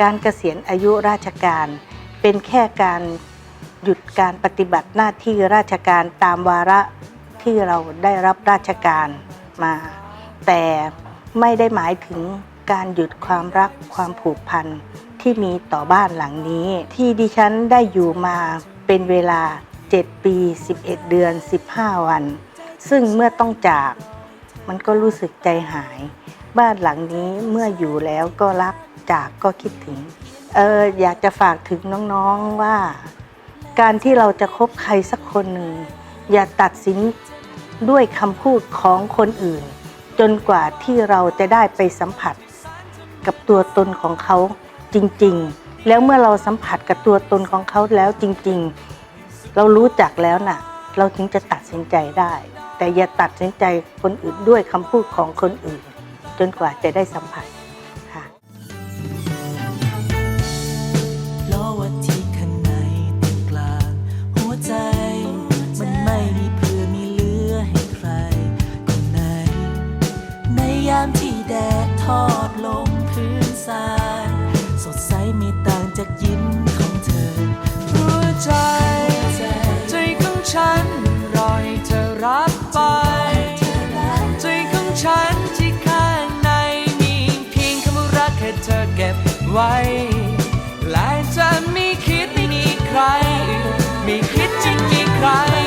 การเกษียณอายุราชการ เป็นแค่การหยุดการปฏิบัติหน้าที่ราชการตามวาระที่เราได้รับราชการมา แต่ไม่ได้หมายถึงการหยุดความรักความผูกพันที่มีต่อบ้านหลังนี้ ที่ดิฉันได้อยู่มาเป็นเวลา 7 ปี 11 เดือน 15 วัน ซึ่งเมื่อต้องจากมันก็รู้สึกใจหาย บ้านหลังนี้เมื่ออยู่แล้วก็รัก จากก็คิดถึงเอออยากจะฝากถึงน้องๆว่า การที่เราจะคบใครสักคนหนึ่ง อย่าตัดสินด้วยคำพูดของคนอื่น จนกว่าที่เราจะได้ไปสัมผัส กับตัวตนของเขาจริงๆ แล้วเมื่อเราสัมผัสกับตัวตนของเขาแล้วจริงๆ เรารู้จักแล้วน่ะ เราถึงจะตัดสินใจได้ แต่อย่าตัดสินใจคนอื่นด้วยคำพูดของคนอื่น จนกว่าจะได้สัมผัสามที่แดดทอดลงพื้นทราย สดใสไม่ต่างจากยิ้มของเธอ หัวใจ ใจของฉันรอให้เธอรับไป ใจของฉันที่ข้างในมีเพียงคำว่ารักแค่เธอเก็บไว้และจะไม่คิดไม่มีใคร ไม่คิดจะมีใครโปร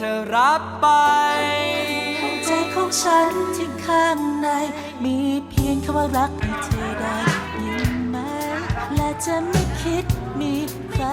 เธอรับไปใจของฉันที่ข้างใน มีเพียงคำว่ารักให้เธอได้ยินไหม และจะไม่คิดมีใคร